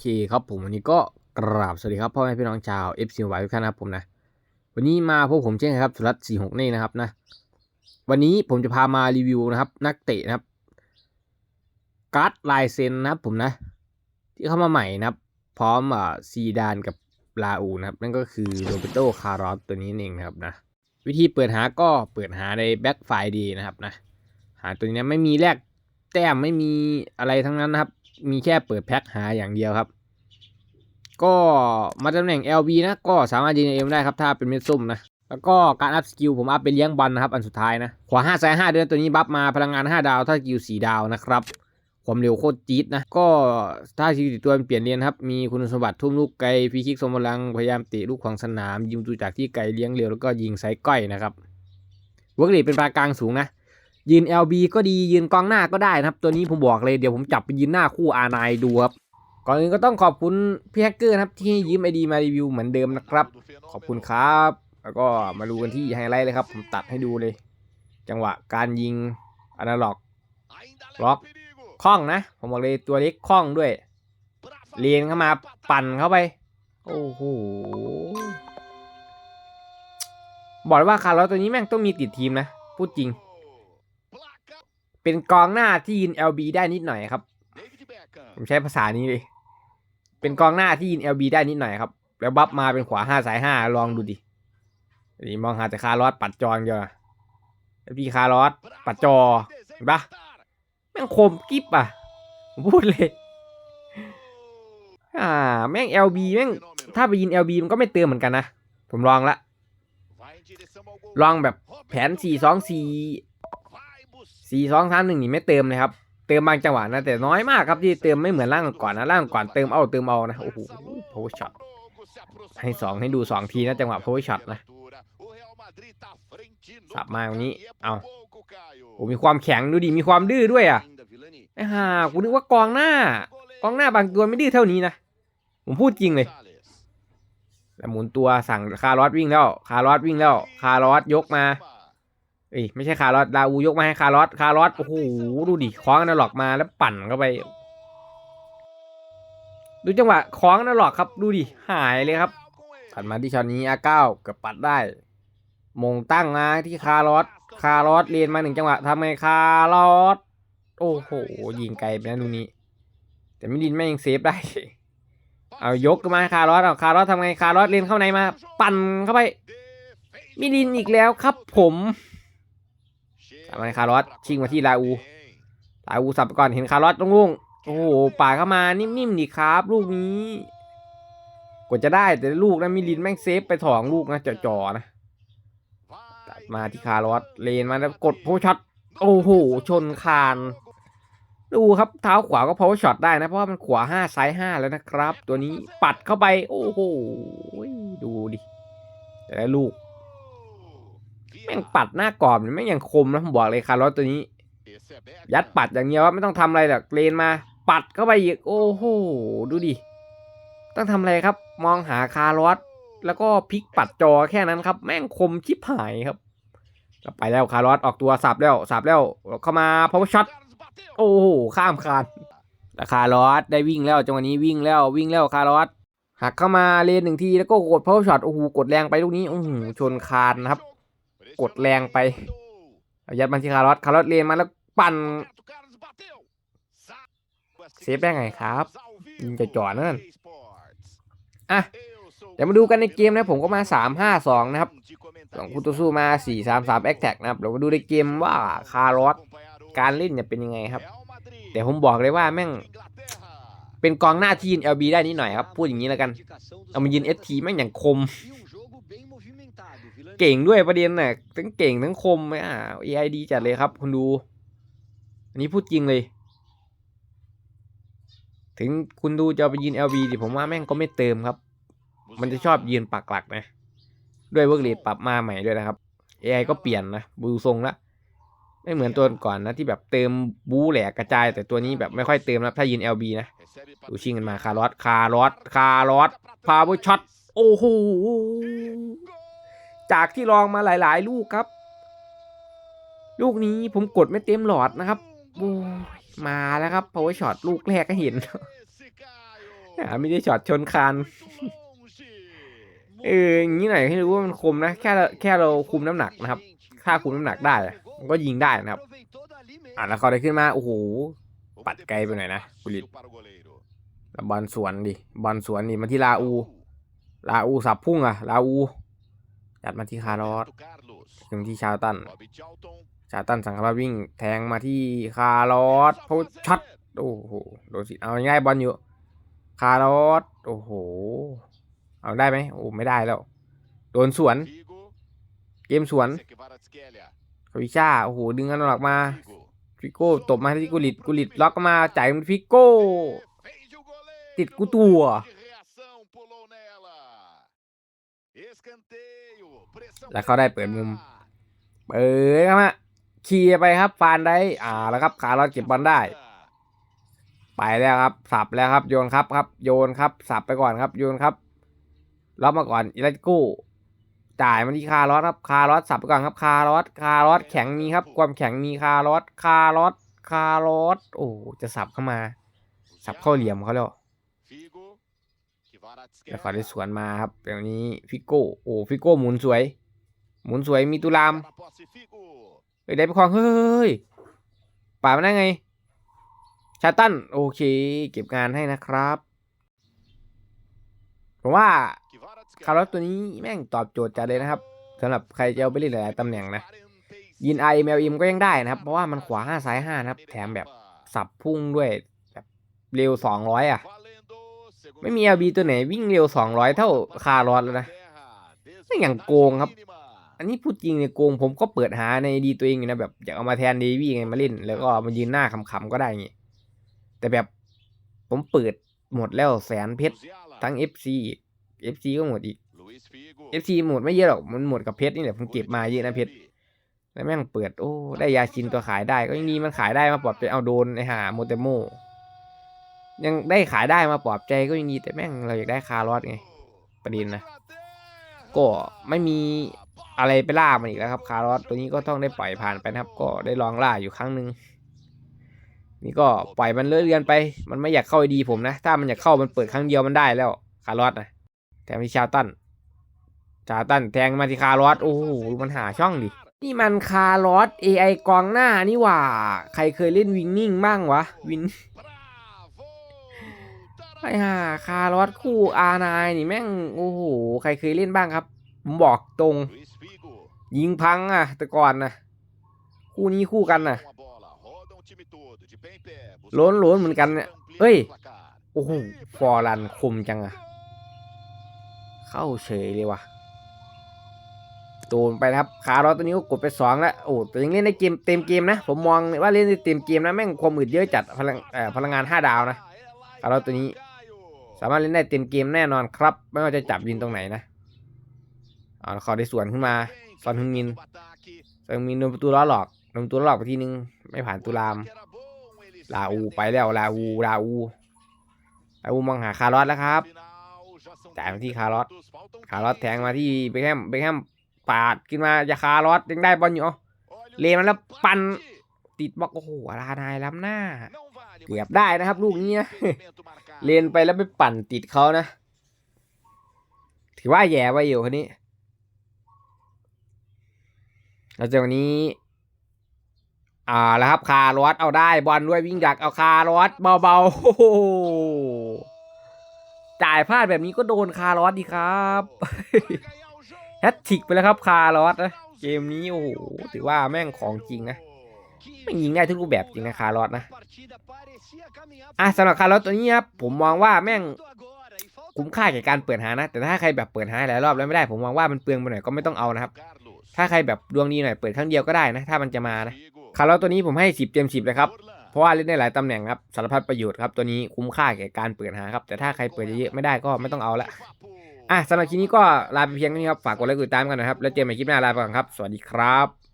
เคครับผมวันนี้ก็กราบสวัสดีครับพ่อแม่พี่น้องชาว FC วายทุกท่านนะครับผมนะ วันนี้มาพบผมเช่นเคยครับสุรัตน์สี่หกนี่นะครับนะ วันนี้ผมจะพามารีวิวนะครับ นักเตะนะครับ การ์ดลายเซ็นนะครับผมนะ ที่เข้ามาใหม่นะครับ พร้อมอ่าซีดานกับลาอูนะครับ นั่นก็คือโรเบโตคาร์ลอสตัวนี้เองนะครับนะ วิธีเปิดหาก็เปิดหาในแบ็กไฟดีนะครับนะ หาตัวนี้นะไม่มีแลกแต้มไม่มีอะไรทั้งนั้นนะครับ มีแค่เปิดแพ็คหาอย่างเดียวครับ ก็มาตำแหน่ง LB นะ ก็สามารถยิงเอ็มได้ครับ ถ้าเป็นเม็ดส้มนะ แล้วก็การอัพสกิลผมอัพเป็นเลี้ยงบอลนะครับ อันสุดท้ายนะ ขวา5ซ้าย5เดือนตัวนี้บัฟมาพลังงาน 5 ดาว ถ้าสกิล4ดาวนะครับ ความเร็วโคตรจี๊ดนะ ก็ถ้าสกิลติดตัวมันเปลี่ยนเรียนครับ มีคุณสมบัติทุ่มลูกไกลฟรีคิกทรงพลัง พยายามเตะลูกของสนาม ยิงตูจากที่ไกลเลี้ยงเร็วแล้วก็ยิงไซก้อยนะครับวิร์กเรทเป็นปลากลางสูงนะยืน LB ก็ดียืนกองหน้าก็ได้นะครับ ตัวนี้ผมบอกเลยเดี๋ยวผมจับไปยืนหน้าคู่อาไนดูครับ ก่อนอื่นก็ต้องขอบคุณพี่แฮกเกอร์นะครับ ที่ให้ยืมไอดีมารีวิวเหมือนเดิมนะครับ ขอบคุณครับ แล้วก็มาดูกันที่ไฮไลท์เลยครับ ผมตัดให้ดูเลย จังหวะการยิงอนาล็อกล็อกคล่องนะ ผมบอกเลยตัวเล็กคล่องด้วย เลียนเข้ามาปั่นเข้าไป โอ้โหบอกว่าคาร์ลตัวนี้แม่งต้องมีติดทีมนะ พูดจริง เป็นกองหน้าที่ยิน LB ได้นิดหน่อยครับ ผมใช้ภาษานี้เลย เป็นกองหน้าที่ยิน LB ได้นิดหน่อยครับ แล้วบัฟมาเป็นขวาห้าสายห้าลองดูดินี่มองหาแต่คาร์ลอสปัดจออย่างเดียวอะพี่คาร์ลอสปัดจอเห็นปะแม่งคมกิ๊บอะผมพูดเลย อ่า แม่ง LB แม่งถ้าไปยิน LB มันก็ไม่เติมเหมือนกันนะ ผมลองละ ลองแบบแผนสี่สองสี่สี่สองสามหนึ่งนี่ไม่เติมเลยครับ เติมบางจังหวะนะ แต่น้อยมากครับที่เติมไม่เหมือนร่างก่อนนะร่างก่อนเติมเอาเติมเอานะโอ้โห power shot ให้สองให้ดูสองทีนะจังหวะ power shot นะสับมาตรงนี้เอาโอ้มีความแข็งดูดิมีความดื้อด้วยอะไอ้ห่ากูนึกว่ากองหน้ากองหน้าบางตัวไม่ดื้อเท่านี้นะผมพูดจริงเลยแล้วหมุนตัวสั่งคาร์ลอสวิ่งแล้ว คาร์ลอสวิ่งแล้ว คาร์ลอสยกมา เอ้ยไม่ใช่คาร์ลอสดาวูยกมาให้คาร์ลอสคาร์ลอสโอ้โหดูดิคล้องนาล็อกมาแล้วปั่นเข้าไป ดูจังหวะคล้องนาล็อกครับ ดูดิหายเลยครับถัดมาที่ช็อตนี้อาเก้าเกือบปัดได้ มงตั้งมาที่คาร์ลอสคาร์ลอสเรียนมาหนึ่งจังหวะทำไงคาร์ลอสโอ้โหยิงไกลไปนะดูนี้ แต่มิลินแม่งเซฟได้ เอายกมาให้คาร์ลอสเอาคาร์ลอสทำไงคาร์ลอสเรียนเข้าในมา ปั่นเข้าไปมิลินอีกแล้วครับผม ทำไงคาร์ลอสชิงมาที่ลาอูลาอูสับก่อนเห็นคาร์ลอสตรงลุงโอ้โหป่าเข้ามานิ่มๆดีครับ ลูกนี้กว่าจะได้แต่ลูกนะมิลินแม่งเซฟไปถองลูกนะจ่อๆนะมาที่คาร์ลอสเลนมาแล้วกดโพช็อตโอ้โหชนคาน ดูครับเท้าขวาก็พาวช็อตได้นะเพราะว่ามันขวาห้าซ้ายห้าแล้วนะครับ ตัวนี้ปัดเข้าไป โอ้โหดูดิแต่ละลูก แม่งปัดหน้ากรอบเนี่ยแม่งยังคมนะผมบอกเลยคาร์ลอสตัวนี้ ยัดปัดอย่างเดียวว่าไม่ต้องทำอะไรหรอกเลนมา ปัดเข้าไปอีกโอ้โหดูดิต้องทำอะไรครับ มองหาคาร์ลอสแล้วก็พลิกปัดจอแค่นั้นครับ แม่งคมชิบหายครับก็ไปแล้วคาร์ลอสออกตัวสับแล้วสับแล้วเข้ามาพาวอร์ช็อตโอ้โหข้ามคานแต่คาร์ลอสได้วิ่งแล้วจังหวะนี้วิ่งแล้ววิ่งแล้วคาร์ลอสหักเข้ามาเลนหนึ่งทีแล้วก็กดพาวอร์ช็อตโอ้โหกดแรงไปลูกนี้โอ้โหชนคานนะครับ กดแรงไปเอายัดมันที่คาร์ลอสคาร์ลอสเลนมาแล้วปั่นเซฟได้ไงครับยิงจะจ่อนั่นอะเดี๋ยวมาดูกันในเกมนะผมก็มาสามห้าสองนะครับสองคู่ตูสู้มาสี่สามสามแอคแท็กนะครับเดี๋ยวมาดูในเกมว่าคาร์ลอสการเล่นเนี่ยเป็นยังไงครับ แต่ผมบอกเลยว่าแม่งเป็นกองหน้าที่ยิน LB ได้นิดหน่อยครับ พูดอย่างนี้แล้วกัน เอามายิน ST แม่งอย่างคม เก่งด้วยประเด็นน่ะทั้งเก่งทั้งคมอะ AID จัดเลยครับคุณดู อันนี้พูดจริงเลย ถึงคุณดูจะไปยืน LB ดิผมว่าแม่งก็ไม่เติมครับ มันจะชอบยืนปักหลักนะ ด้วยเวิร์กเรทปรับมาใหม่ด้วยนะครับ AI ก็เปลี่ยนนะบูทรงละไม่เหมือนตัวก่อนนะที่แบบเติมบูแหลกกระจาย แต่ตัวนี้แบบไม่ค่อยเติมนะถ้ายืน LB นะดูชิงกันมาคาร์ลอสคาร์ลอสคาร์ลอสพาวเวอร์ช็อตโอ้โห จากที่ลองมาหลาย ๆ ลูกครับ ลูกนี้ผมกดไม่เต็มหลอดนะครับโอ้ยมาแล้วครับ power shot ลูกแรกก็เห็นไม่ได้ช็อตชนคานเอออย่างนี้หน่อยให้รู้ว่ามันคมนะ แค่แค่เราคุมน้ำหนักนะครับถ้าคุมน้ำหนักได้ มันก็ยิงได้นะครับ อะแล้วเขาได้ขึ้นมา โอ้โห ปัดไกลไปหน่อยนะกุลิตบอลสวนดิ บอลสวนนี่มาที่ลาอู ลาอูสับพุ่งอะลาอู จัดมาที่คาร์ลอสถึงที่ชาวตัน ชาวตันสังคมวิ่ง แทงมาที่คาร์ลอสโพช็อตโอ้โหโดนสิเอาง่ายๆบอลอยู่ คาร์ลอสโอ้โห เอาได้ไหมโอ้ไม่ได้แล้ว โดนสวน เกมสวนคาวิชาโอ้โหดึงกันออกมาฟิโก้ตบมาที่กุลิตกุลิตล็อกมาจ่ายมันฟิโก้ ติดกูตัว แล้วเขาได้เปิดมุม เปิดครับฮะเคลียร์ไปครับฟานได้อ่าแล้วครับ ขาเราเก็บบอลได้ ไปแล้วครับ สับแล้วครับ โยนครับครับ โยนครับ สับไปก่อนครับ โยนครับล็อกมาก่อนอิเลตกู้ จ่ายมาที่คาร์ลอสครับคาร์ลอสสับไปก่อนครับคาร์ลอสคาร์ลอสแข็งมีครับ ความแข็งมีคาร์ลอสคาร์ลอสคาร์ลอสโอ้จะสับเข้ามา สับเข้าเหลี่ยมเขาแล้ว แล้วเขาได้สวนมาครับเดี๋ยวนี้ฟิโก้โอ้ฟิโก้หมุนสวย หมุนสวยมีตุลามเฮ้ยได้ไปครองเฮ้ยป่าดมันได้ไง ชาตันโอเค เก็บงานให้นะครับผมว่าคาร์ลอสตัวนี้แม่งตอบโจทย์จัดเลยนะครับสำหรับใครจะเอาไปเล่นหลายๆตำแหน่งนะยินไอเมลอิมก็ยังได้นะครับ เพราะว่ามันขวาห้าซ้ายห้านะครับ แถมแบบสับพุ่งด้วยแบบเร็วสองร้อยอะ ไม่มี LB ตัวไหนวิ่งเร็วสองร้อยเท่าคาร์ลอสแล้วนะไม่อย่างโกงครับ อันนี้พูดจริงเนี่ยโกงผมก็เปิดหาในดีตัวเองอยู่นะแบบอยากเอามาแทนเดวี่ไงมาเล่น แล้วก็มายืนหน้าขำๆก็ได้ไงแต่แบบผมเปิดหมดแล้วแสนเพชรทั้ง FC อีก FC ก็หมดอีก FC หมดไม่เยอะหรอกมันหมดกับเพชรนี่แหละผมเก็บมาเยอะนะเพชรแล้วแม่งเปิดโอ้ได้ยาชินตัวขายได้ ก็ยังดีมันขายได้มาปลอบใจเอาโดนไอหาโมเตโม ยังได้ขายได้มาปลอบใจก็ยังดีแต่แม่งเราอยากได้คาร์ลอสไงประเด็นนะก็ไม่มีอะไรไปล่ามันอีกแล้วครับ คาร์ลอสตัวนี้ก็ต้องได้ปล่อยผ่านไปนะครับ ก็ได้ลองล่าอยู่ครั้งหนึ่งนี่ก็ปล่อยมันเลื่อนเรือนไป มันไม่อยากเข้าไอดีผมนะ ถ้ามันอยากเข้ามันเปิดครั้งเดียวมันได้แล้ว คาร์ลอสนะแถมที่ชาตันชาตันแทงมาที่คาร์ลอสโอ้โหมันหาช่องดินี่มันคาร์ลอส AI กองหน้านี่ว่า ใครเคยเล่นวินนิ่งบ้างวะวิน ไอ้ห่าคาร์ลอสคู่อานายนี่แม่งโอ้โหใครเคยเล่นบ้างครับ ผมบอกตรง ยิงพังอะ แต่ก่อนนะคู่นี้คู่กันน่ะล้นล้นเหมือนกันเนี่ยเฮ้ย โอ้โหฟอร์รันคมจังอะเข้าเฉยเลยว่ะโดนไปนะครับคาร์ลอสตัวนี้ก็กดไปสองแล้วโอ้แต่ยังเล่นในเกมเต็มเกมนะ ผมมองว่าเล่นในเต็มเกมนะแม่งความอึดเยอะจัดพลังเอ่อพลังงานห้าดาวนะคาร์ลอสตัวนี้ สามารถเล่นได้เต็มเกมแน่นอนครับ ไม่ว่าจะจับยินตรงไหนนะเอาเขาได้สวนขึ้นมาซอนฮึงมินซอนฮึงมินโดนประตูล้อหลอกโดนประตูล้อหลอกไปทีนึง ไม่ผ่านตุลาม ลาอูไปแล้วลาอูลาอูลาอูมองหาคาร์ลอสแล้วครับจ่ายมาที่คาร์ลอสคาร์ลอสแทงมาที่เบคแฮมเบคแฮมปาดขึ้นมาอย่าคาร์ลอสยังได้บอลอยู่เอเลมันแล้วปันติดบล็อกโอ้โหลานายล้ำหน้า เกือบได้นะครับ ลูกนี้นะเลนไปแล้วไปปั่นติดเขานะ ถือว่าแย่ไปอยู่คนนี้แล้วจากนี้อ่าแล้วครับคาร์ลอสเอาได้บอลด้วยวิ่งดักเอาคาร์ลอสเบาๆโอ้โหจ่ายพลาดแบบนี้ก็โดนคาร์ลอสดีครับแฮตทริกไปแล้วครับคาร์ลอสนะเกมนี้โอ้โหถือว่าแม่งของจริงนะไม่งยิงได้ทุกรูปแบบจริงนะคาร์ลอสนะอะสำหรับคาร์ลอสตัวนี้ครับผมมองว่าแม่งคุ้มค่าแก่การเปิดหานะ แต่ถ้าใครแบบเปิดหาหลายรอบแล้วไม่ได้ ผมมองว่ามันเปลืองไปหน่อยก็ไม่ต้องเอานะครับ ถ้าใครแบบดวงดีหน่อยเปิดครั้งเดียวก็ได้นะ ถ้ามันจะมานะคาร์ลอสตัวนี้ผมให้สิบเต็มสิบเลยครับเพราะว่าเล่นได้หลายตำแหน่งครับสารพัดประโยชน์ครับตัวนี้คุ้มค่าแก่การเปิดหาครับแต่ถ้าใครเปิดเยอะๆไม่ได้ก็ไม่ต้องเอาละอะสำหรับคลิปนี้ก็ลาไปเพียงเท่านี้ครับฝากกดไลค์กดติดตามกันนะครับแล้วเจอกันใหม่คลิปหน้าลาไปก่อนครับสวัสดีครับ